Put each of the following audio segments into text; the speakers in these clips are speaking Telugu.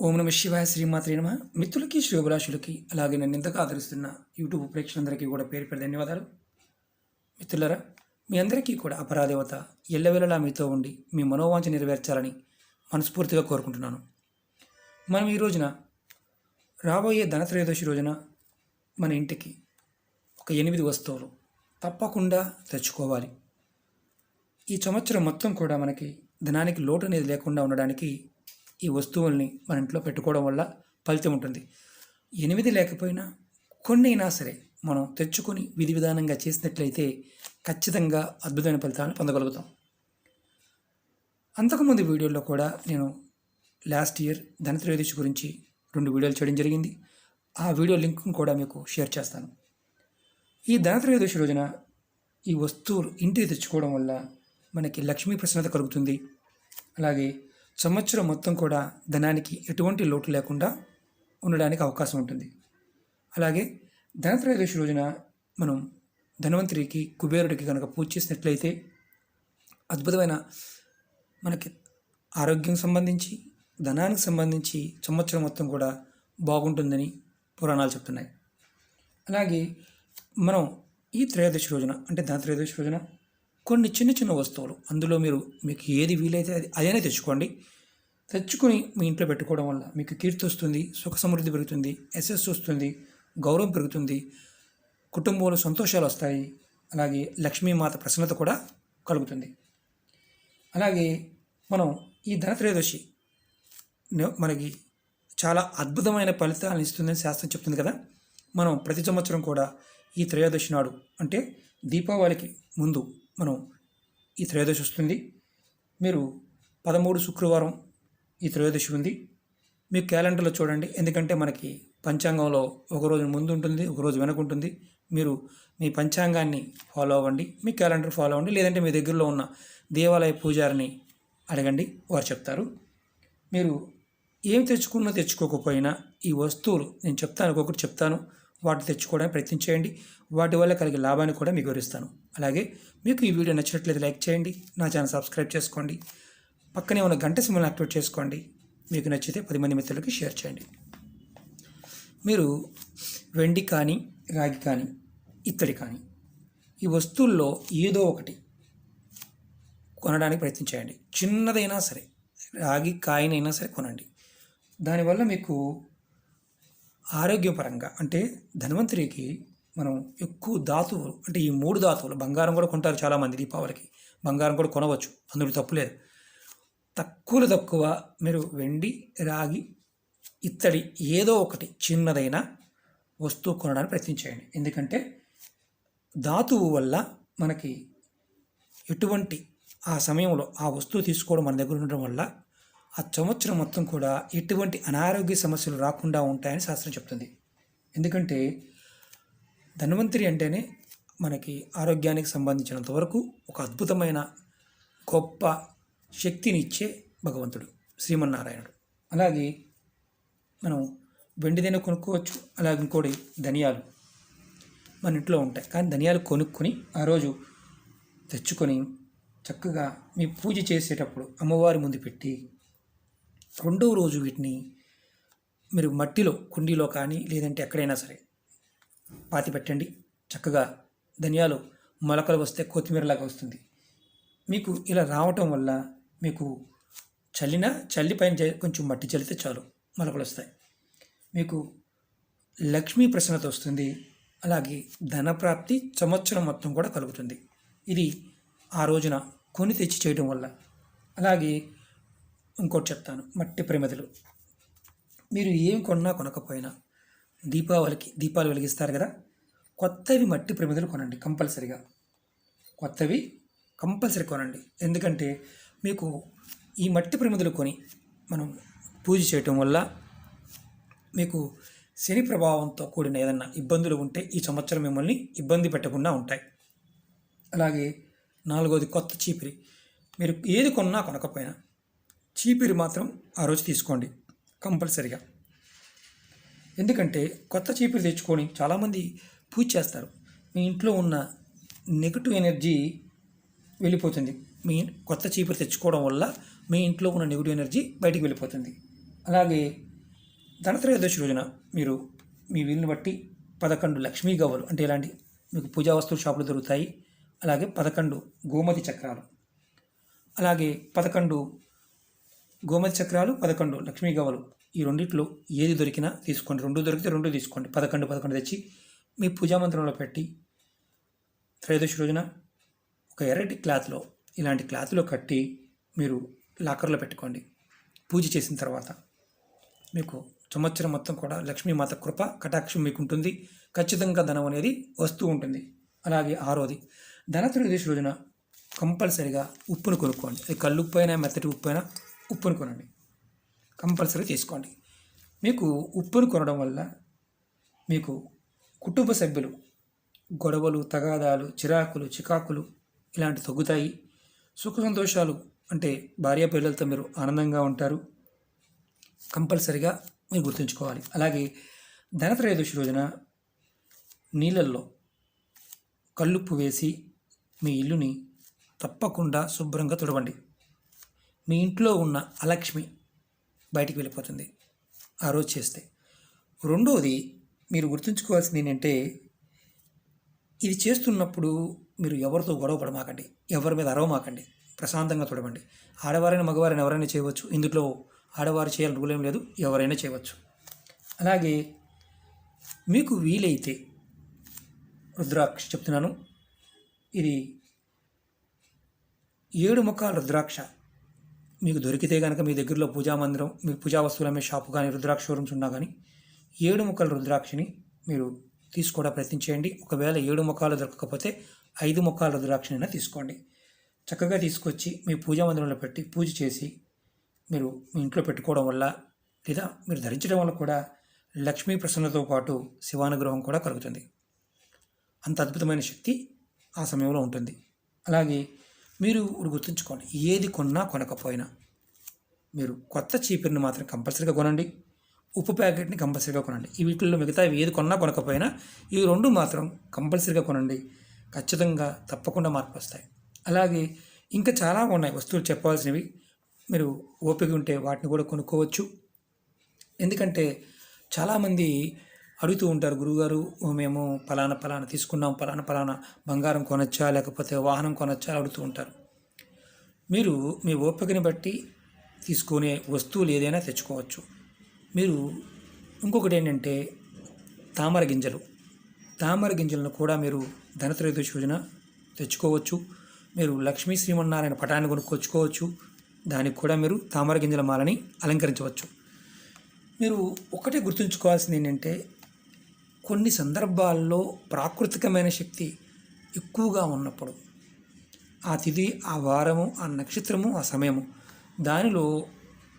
ఓం నమ శివాయ శ్రీమాత్రి నమ. మిత్రులకి శ్రీభిలాషులకి అలాగే నన్ను ఇంతగా ఆదరిస్తున్న యూట్యూబ్ ప్రేక్షకులందరికీ కూడా పేరు పేరు ధన్యవాదాలు. మిత్రులరా మీ అందరికీ కూడా అపరాదేవత ఎల్లవేళలా మీతో ఉండి మీ మనోవాంఛ నెరవేర్చాలని మనస్ఫూర్తిగా కోరుకుంటున్నాను. మనం ఈ రోజున రాబోయే ధనత్రయోదశి రోజున మన ఇంటికి ఒక ఎనిమిది వస్తువులు తప్పకుండా తెచ్చుకోవాలి. ఈ సంవత్సరం మొత్తం కూడా మనకి ధనానికి లోటు అనేది లేకుండా ఉండడానికి ఈ వస్తువుల్ని మన ఇంట్లో పెట్టుకోవడం వల్ల ఫలితం ఉంటుంది. ఎనిమిది లేకపోయినా కొన్ని అయినా సరే మనం తెచ్చుకొని విధి విధానంగా చేసినట్లయితే ఖచ్చితంగా అద్భుతమైన ఫలితాలను పొందగలుగుతాం. అంతకుముందు వీడియోలో కూడా నేను లాస్ట్ ఇయర్ ధనత్రయోదశి గురించి రెండు వీడియోలు చేయడం జరిగింది. ఆ వీడియో లింక్ కూడా మీకు షేర్ చేస్తాను. ఈ ధనత్రయోదశి రోజున ఈ వస్తువులు ఇంటికి తెచ్చుకోవడం వల్ల మనకి లక్ష్మీ ప్రసన్నత కలుగుతుంది. అలాగే సంవత్సరం మొత్తం కూడా ధనానికి ఎటువంటి లోటు లేకుండా ఉండడానికి అవకాశం ఉంటుంది. అలాగే ధనత్రయోదశి రోజున మనం ధన్వంతరికి కుబేరుడికి కనుక పూజ చేసినట్లయితే అద్భుతమైన మనకి ఆరోగ్యం సంబంధించి ధనానికి సంబంధించి సంవత్సరం మొత్తం కూడా బాగుంటుందని పురాణాలు చెప్తున్నాయి. అలాగే మనం ఈ త్రయోదశి రోజున అంటే ధన త్రయోదశి రోజున కొన్ని చిన్న చిన్న వస్తువులు. అందులో మీరు మీకు ఏది వీలైతే అది అదైనా తెచ్చుకోండి. తెచ్చుకొని మీ ఇంట్లో పెట్టుకోవడం వల్ల మీకు కీర్తి వస్తుంది సుఖ సమృద్ధి పెరుగుతుంది ఎస్ఎస్ వస్తుంది గౌరవం పెరుగుతుంది కుటుంబంలో సంతోషాలు వస్తాయి అలాగే లక్ష్మీమాత ప్రసన్నత కూడా కలుగుతుంది. అలాగే మనం ఈ ధనత్రయోదశి మనకి చాలా అద్భుతమైన ఫలితాలను ఇస్తుందని శాస్త్రం చెప్తుంది కదా. మనం ప్రతి సంవత్సరం కూడా ఈ త్రయోదశి నాడు అంటే దీపావళికి ముందు మనం ఈ త్రయోదశి వస్తుంది. మీరు పదమూడు శుక్రవారం ఈ త్రయోదశి ఉంది. మీ క్యాలెండర్లో చూడండి. ఎందుకంటే మనకి పంచాంగంలో ఒక రోజు ముందు ఉంటుంది ఒక రోజు వెనక ఉంటుంది. మీరు మీ పంచాంగాన్ని ఫాలో అవ్వండి. మీ క్యాలెండర్ ఫాలో అవ్వండి. లేదంటే మీ దగ్గరలో ఉన్న దేవాలయ పూజారిని అడగండి. వారు చెప్తారు. మీరు ఏం తెచ్చుకున్నా తెచ్చుకోకపోయినా ఈ వస్తువులు నేను చెప్తాను ఒక్కొక్కటి చెప్తాను. వాటిని తెచ్చుకోవడానికి ప్రయత్నం చేయండి. వాటి వల్ల కలిగే లాభాన్ని కూడా మీకు వివరిస్తాను. అలాగే మీకు ఈ వీడియో నచ్చినట్లయితే లైక్ చేయండి. నా ఛానల్ సబ్స్క్రైబ్ చేసుకోండి. పక్కనే ఉన్న గంట సింబల్ని యాక్టివేట్ చేసుకోండి. మీకు నచ్చితే పది మంది మిత్రులకి షేర్ చేయండి. మీరు వెండి కానీ రాగి కానీ ఇత్తడి కానీ ఈ వస్తువుల్లో ఏదో ఒకటి కొనడానికి ప్రయత్నం చేయండి. చిన్నదైనా సరే రాగి కాయనైనా సరే కొనండి. దానివల్ల మీకు ఆరోగ్యపరంగా అంటే ధన్వంతరికి మనం ఎక్కువ ధాతువులు అంటే ఈ మూడు ధాతువులు బంగారం కూడా కొంటారు చాలామంది దీపావళికి. బంగారం కూడా కొనవచ్చు అందులో తప్పులేదు తక్కువలో తక్కువ మీరు వెండి రాగి ఇత్తడి ఏదో ఒకటి చిన్నదైన వస్తువు కొనడానికి ప్రయత్నించేయండి ఎందుకంటే ధాతువు వల్ల మనకి ఎటువంటి ఆ సమయంలో ఆ వస్తువు తీసుకోవడం మన దగ్గర ఉండడం వల్ల ఆ సంవత్సరం మొత్తం కూడా ఎటువంటి అనారోగ్య సమస్యలు రాకుండా ఉంటాయని శాస్త్రం చెప్తుంది. ఎందుకంటే ధన్వంతరి అంటేనే మనకి ఆరోగ్యానికి సంబంధించినంత వరకు ఒక అద్భుతమైన గొప్ప శక్తిని ఇచ్చే భగవంతుడు శ్రీమన్నారాయణుడు. అలాగే మనం వెండిదైనా కొనుక్కోవచ్చు అలాగే ఇంకోటి ధనియాలు మన ఇంట్లో ఉంటాయి. కానీ ధనియాలు కొనుక్కొని ఆ రోజు తెచ్చుకొని చక్కగా మీ పూజ చేసేటప్పుడు అమ్మవారి ముందు పెట్టి రెండవ రోజు వీటిని మీరు మట్టిలో కుండీలో కానీ లేదంటే ఎక్కడైనా సరే పాతి పెట్టండి. చక్కగా ధనియాలు మొలకలు వస్తే కొత్తిమీరలాగా వస్తుంది. మీకు ఇలా రావటం వల్ల మీకు చల్లిన చల్లి పైన కొంచెం మట్టి చల్లితే చాలు మొలకలు వస్తాయి. మీకు లక్ష్మీ ప్రసన్నత వస్తుంది. అలాగే ధనప్రాప్తి సంవత్సరం మొత్తం కూడా కలుగుతుంది. ఇది ఆ రోజున కొని తెచ్చి చేయడం వల్ల. అలాగే ఇంకోటి చెప్తాను. మట్టి ప్రమిదలు మీరు ఏమి కొన్నా కొనకపోయినా దీపావళికి దీపాలు వెలిగిస్తారు కదా? కొత్తవి మట్టి ప్రమిదలు కొనండి కంపల్సరిగా. కొత్తవి కంపల్సరీ కొనండి. ఎందుకంటే మీకు ఈ మట్టి ప్రమిదలు కొని మనం పూజ చేయటం వల్ల మీకు శని ప్రభావంతో కూడిన ఏదన్నా ఇబ్బందులు ఉంటే ఈ సంవత్సరం మిమ్మల్ని ఇబ్బంది పెట్టకుండా ఉంటాయి. అలాగే నాలుగోది కొత్త చీపిరి. మీరు ఏది కొన్నా కొనకపోయినా చీపిరి మాత్రం ఆ రోజు తీసుకోండి కంపల్సరిగా. ఎందుకంటే కొత్త చీపిరి తెచ్చుకొని చాలామంది పూజ చేస్తారు. మీ ఇంట్లో ఉన్న నెగటివ్ ఎనర్జీ వెళ్ళిపోతుంది. మీ కొత్త చీపురు తెచ్చుకోవడం వల్ల మీ ఇంట్లో ఉన్న నెగిటివ్ ఎనర్జీ బయటికి వెళ్ళిపోతుంది. అలాగే ధనత్రయోదశి రోజున మీరు మీ వీలుని బట్టి పదకొండు లక్ష్మీ గవ్వలు అంటే ఇలాంటి మీకు పూజా వస్తువుల షాపులు దొరుకుతాయి. అలాగే పదకొండు గోమతి చక్రాలు. అలాగే పదకొండు గోమతి చక్రాలు పదకొండు. లక్ష్మీ గవ్వలు. ఈ రెండిట్లో ఏది దొరికినా తీసుకోండి. రెండు దొరికితే రెండు తీసుకోండి. పదకొండు పదకొండు తెచ్చి మీ పూజామంత్రంలో పెట్టి త్రయోదశి రోజున ఒక ఎర్రటి క్లాత్లో ఇలాంటి క్లాత్లో కట్టి మీరు లాకర్లో పెట్టుకోండి. పూజ చేసిన తర్వాత మీకు సంవత్సరం మొత్తం కూడా లక్ష్మీమాత కృప కటాక్షం మీకు ఉంటుంది ఖచ్చితంగా ధనం అనేది వస్తూ ఉంటుంది. అలాగే ఆరోది. ధనత్రయోదశి రోజున కంపల్సరిగా ఉప్పును కొనుక్కోండి. అది కళ్ళు ఉప్పు అయినా మెత్తటి ఉప్పు అయినా ఉప్పును కొనండి కంపల్సరీ తీసుకోండి. మీకు ఉప్పును కొనడం వల్ల మీకు కుటుంబ సభ్యులు గొడవలు తగాదాలు చిరాకులు చికాకులు ఇలాంటి తగ్గుతాయి. సుఖ సంతోషాలు అంటే భార్య పిల్లలతో మీరు ఆనందంగా ఉంటారు. కంపల్సరిగా మీరు గుర్తుంచుకోవాలి. అలాగే ధనత్రయోదశి రోజున నీళ్ళల్లో కల్లుప్పు వేసి మీ ఇల్లుని తప్పకుండా శుభ్రంగా తుడవండి. మీ ఇంట్లో ఉన్న అలక్ష్మి బయటికి వెళ్ళిపోతుంది. ఆ రోజు చేస్తే. రెండోది మీరు గుర్తుంచుకోవాల్సింది ఏంటంటే ఇది చేస్తున్నప్పుడు మీరు ఎవరితో గొడవ పడమాకండి. ఎవరి మీద అరవమాకండి ప్రశాంతంగా చూడమండి. ఆడవారైన మగవారైనా ఎవరైనా చేయవచ్చు. ఇందులో ఆడవారు చేయాలని రూల్ ఏం లేదు. ఎవరైనా చేయవచ్చు. అలాగే మీకు వీలైతే రుద్రాక్ష చెప్తున్నాను. ఇది ఏడు ముఖాల రుద్రాక్ష మీకు దొరికితే కనుక మీ దగ్గరలో పూజా మందిరం మీ పూజా వస్తువులు అమ్మే షాపు కానీ రుద్రాక్ష షోరూమ్స్ ఉన్నా కానీ ఏడు ముక్కల రుద్రాక్షని మీరు తీసుకోవడం ప్రయత్నం చేయండి ఒకవేళ ఏడు ముఖాలు దొరకకపోతే ఐదు ముఖాల రుద్రాక్షనైనా తీసుకోండి. చక్కగా తీసుకొచ్చి మీ పూజా మందిరంలో పెట్టి పూజ చేసి మీరు మీ ఇంట్లో పెట్టుకోవడం వల్ల లేదా మీరు ధరించడం వల్ల కూడా లక్ష్మీ ప్రసన్నతో పాటు శివానుగ్రహం కూడా కలుగుతుంది. అంత అద్భుతమైన శక్తి ఆ సమయంలో ఉంటుంది. అలాగే మీరు ఇప్పుడు గుర్తుంచుకోండి. ఏది కొన్నా కొనకపోయినా మీరు కొత్త చీపురుని మాత్రం కంపల్సరీగా కొనండి. ఉప్పు ప్యాకెట్ని కంపల్సరీగా కొనండి. ఈ వీటిల్లో మిగతా ఏది కొన్నా కొనకపోయినా ఈ రెండు మాత్రం కంపల్సరీగా కొనండి. ఖచ్చితంగా తప్పకుండా మార్పు వస్తాయి. అలాగే ఇంకా చాలా ఉన్నాయి వస్తువులు చెప్పాల్సినవి మీరు ఓపిక ఉంటే వాటిని కూడా కొనుక్కోవచ్చు. ఎందుకంటే చాలామంది అడుగుతూ ఉంటారు గురువుగారు మేము పలానా పలానా తీసుకున్నాం పలానా పలానా బంగారం కొనొచ్చా లేకపోతే వాహనం కొనొచ్చా అడుగుతూ ఉంటారు. మీరు మీ ఓపికని బట్టి తీసుకునే వస్తువులు ఏదైనా తెచ్చుకోవచ్చు. మీరు ఇంకొకటి ఏంటంటే తామర గింజలు. తామర గింజలను కూడా మీరు ధనత్రయోదశి రోజున తెచ్చుకోవచ్చు. మీరు లక్ష్మీ శ్రీమన్నారాయణ పటాన్ని కొనుక్కొచ్చుకోవచ్చు. దానికి కూడా మీరు తామర గింజల మాలని అలంకరించవచ్చు. మీరు ఒకటే గుర్తుంచుకోవాల్సింది ఏంటంటే కొన్ని సందర్భాల్లో ప్రాకృతికమైన శక్తి ఎక్కువగా ఉన్నప్పుడు ఆ తిథి ఆ వారము ఆ నక్షత్రము ఆ సమయము దానిలో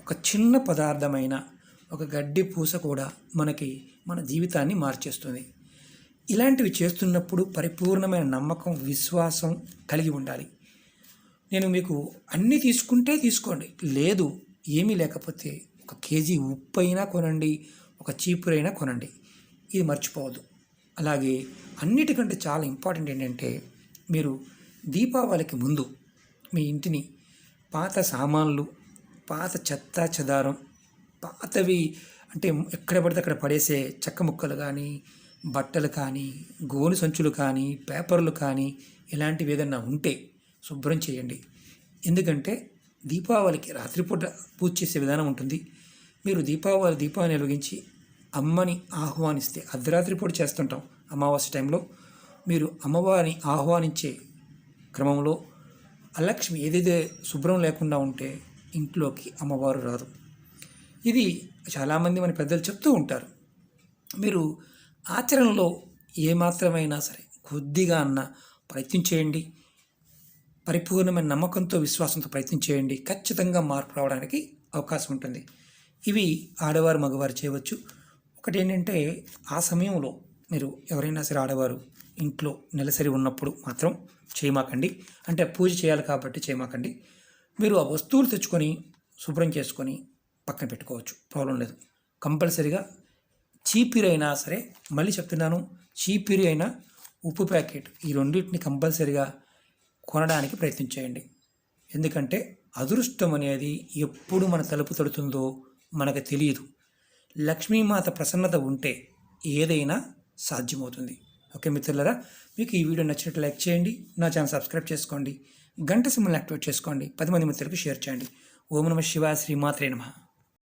ఒక చిన్న పదార్థమైన ఒక గడ్డి పూస కూడా మనకి మన జీవితాన్ని మార్చేస్తుంది. ఇలాంటివి చేస్తున్నప్పుడు పరిపూర్ణమైన నమ్మకం విశ్వాసం కలిగి ఉండాలి. నేను మీకు అన్నీ తీసుకుంటే తీసుకోండి. లేదు ఏమీ లేకపోతే ఒక కేజీ ఉప్పు అయినా కొనండి ఒక చీపురైనా కొనండి. ఇది మర్చిపోవద్దు. అలాగే అన్నిటికంటే చాలా ఇంపార్టెంట్ ఏంటంటే మీరు దీపావళికి ముందు మీ ఇంటిని పాత సామాన్లు పాత చెత్త చెదారం పాతవి అంటే ఎక్కడ పడితే అక్కడ పడేసే చెక్క ముక్కలు కానీ బట్టలు కానీ గోను సంచులు కానీ పేపర్లు కానీ ఇలాంటివి ఏదన్నా ఉంటే శుభ్రం చేయండి. ఎందుకంటే దీపావళికి రాత్రిపూట పూజ చేసే విధానం ఉంటుంది. మీరు దీపావళి దీపాన్ని వెలిగించి అమ్మని ఆహ్వానిస్తే అర్ధరాత్రి పూట చేస్తుంటాం అమావాస్య టైంలో. మీరు అమ్మవారిని ఆహ్వానించే క్రమంలో అలక్ష్మి ఏదైతే శుభ్రం లేకుండా ఉంటే ఇంట్లోకి అమ్మవారు రాదు. ఇది చాలామంది మన పెద్దలు చెప్తూ ఉంటారు. మీరు ఆచరణలో ఏమాత్రమైనా సరే కొద్దిగా అన్న ప్రయత్నం చేయండి. పరిపూర్ణమైన నమ్మకంతో విశ్వాసంతో ప్రయత్నం చేయండి. ఖచ్చితంగా మార్పు రావడానికి అవకాశం ఉంటుంది. ఇవి ఆడవారు మగవారు చేయవచ్చు. ఒకటి ఏంటంటే ఆ సమయంలో మీరు ఎవరైనా సరే ఆడవారు ఇంట్లో నెలసరి ఉన్నప్పుడు మాత్రం చేయమాకండి అంటే పూజ చేయాలి కాబట్టి చేయమాకండి మీరు ఆ వస్తువులు తెచ్చుకొని శుభ్రం చేసుకొని పక్కన పెట్టుకోవచ్చు. ప్రాబ్లం లేదు. కంపల్సరీగా చీపిరి అయినా సరే మళ్ళీ చెప్తున్నాను చీపిరి అయినా ఉప్పు ప్యాకెట్ ఈ రెండింటిని కంపల్సరీగా కొనడానికి ప్రయత్నం చేయండి. ఎందుకంటే అదృష్టం అనేది ఎప్పుడు మన తలుపు తడుతుందో మనకు తెలియదు. లక్ష్మీమాత ప్రసన్నత ఉంటే ఏదైనా సాధ్యమవుతుంది. ఓకే మిత్రులరా మీకు ఈ వీడియో నచ్చినట్లు లైక్ చేయండి నా ఛానల్ సబ్స్క్రైబ్ చేసుకోండి గంట సింబల్ని యాక్టివేట్ చేసుకోండి పది మంది మిత్రులకు షేర్ చేయండి. ఓం నమ శివ శ్రీమాత్రే నమ.